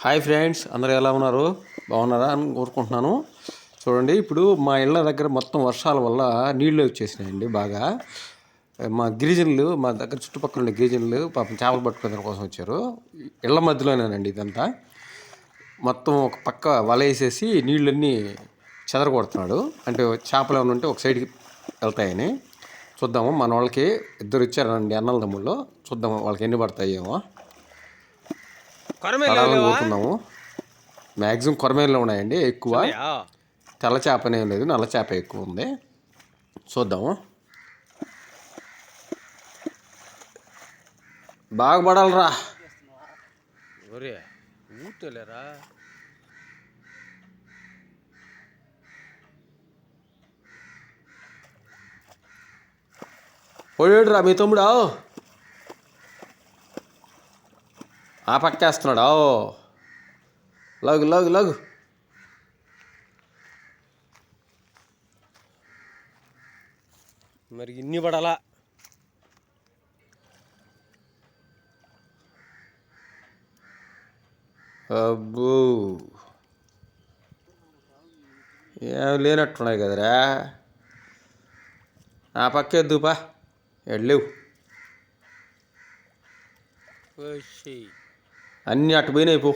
Hi friends అందరూ ఎలా ఉన్నారు? బాగున్నారా అని కోరుకుంటున్నాను. చూడండి ఇప్పుడు మా ఇళ్ళ దగ్గర మొత్తం వర్షాల వల్ల నీళ్ళు వచ్చేసినాయండి బాగా. మా గిరిజనులు మా దగ్గర చుట్టుపక్కల ఉండే గిరిజనులు పాపం చేపలు పట్టుకునే కోసం వచ్చారు. ఇళ్ళ మధ్యలోనేనండి ఇదంతా. మొత్తం ఒక పక్క వల వేసేసి నీళ్ళన్నీ చెదరగొడుతున్నాడు. అంటే చేపలు ఏమైనా ఉంటే ఒక సైడ్కి వెళ్తాయని చూద్దాము. మన వాళ్ళకి ఇద్దరు ఇచ్చారండి అన్నల తమ్ముళ్ళు. చూద్దాము వాళ్ళకి ఎన్ని పడతాయేమో. పడాలని పోతున్నాము. మ్యాక్సిమం కొరమేలు ఉన్నాయండి ఎక్కువ. తెల్ల చేప అనేం లేదు నల్ల చేప ఎక్కువ ఉంది. చూద్దాము. బాగా పడాలరా. ఒరే ఊటలేరా పోయాడురా మీ తమ్ముడా. ఆ పక్కేస్తున్నాడా లగు లగు లగు. మరి ఇన్ని పడాలా? అబ్బో. ఏం లేనట్టున్నాయి కదరా. ఆ పక్క ఎద్దుపా. ఎడ్లేవు అన్నీ అటు పోయినాయి పో.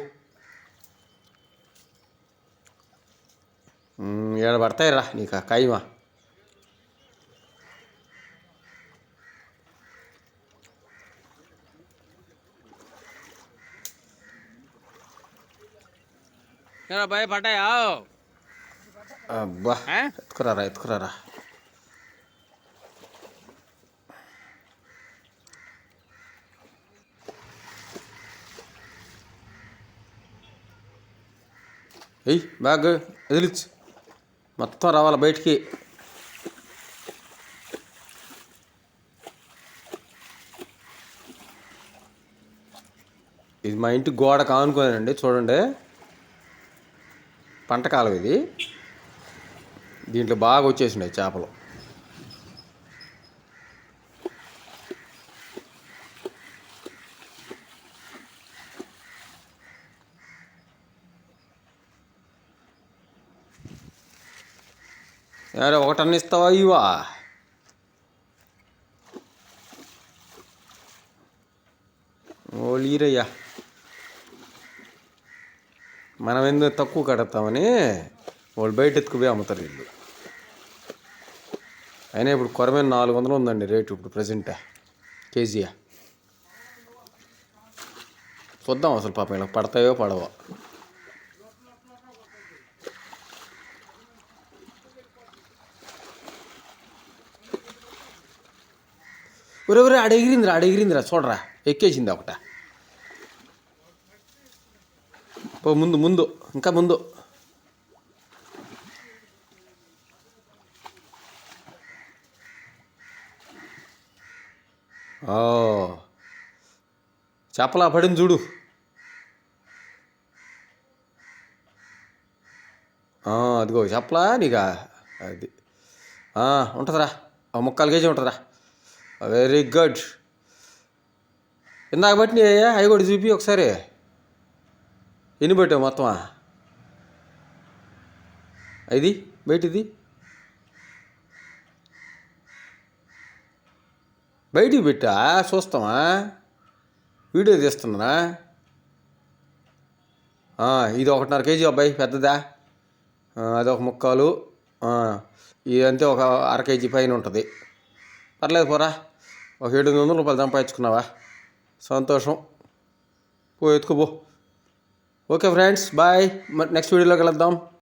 ఏడ పడతాయి రా నీకు ఆ కాయమా భయ పడ్డాయా అబ్బా? ఎత్తుకురారా ఎత్తుకురారా. ఎయ్ బ్యాగ్ ఎదిలిచ్చు మొత్తం రావాలి బయటికి. ఇది మా ఇంటి గోడ కానుకోనండి చూడండి. పంట కాలం ఇది. దీంట్లో బాగా వచ్చేసినాయి చేపలు. యారే ఒకటన్న ఇస్తావా? ఇవా ఓలీరయ్యా మనం ఎందుకు తక్కువ కడతామని వాళ్ళు బయట ఎత్తుకుపోయి అమ్ముతారు వీళ్ళు. అయినా ఇప్పుడు కొరమైన నాలుగు వందలు ఉందండి రేటు ఇప్పుడు ప్రజెంట్ కేజీయా. చూద్దాం అసలు పాపం ఇలా పడతాయో పడవో. ఒరే ఒరే ఆడ చూడరా ఎక్కేసింది ఒకట. పో ముందు ముందు ఇంకా ముందు. ఓ చేపలా పడింది చూడు. అదిగో చెప్పలా నీకా? అది. ఉంటుందిరా ఆ ముక్కాలు కేజీ ఉంటుందిరా. వెరీ గుడ్ ఇందాక బట్టి అవి కూడా చూపి ఒకసారి. ఎన్ని పెట్టావు మొత్తమా? ఇది బయటిది. బయటికి పెట్టా చూస్తామా? వీడియో తీస్తున్నా ఇది ఒకటిన్నర కేజీ అబ్బాయి పెద్దదా? అదొక ముక్కాలు. ఆ, ఇదంతే ఒక అర కేజీ పైన ఉంటుంది. పర్లేదు పోరా. ఒక ఏడు వందల రూపాయలు సంపాదించుకున్నావా? సంతోషం. పో ఎత్తుకుపో ఓకే ఫ్రెండ్స్ బాయ్. మరి నెక్స్ట్ వీడియోలోకి వెళ్దాం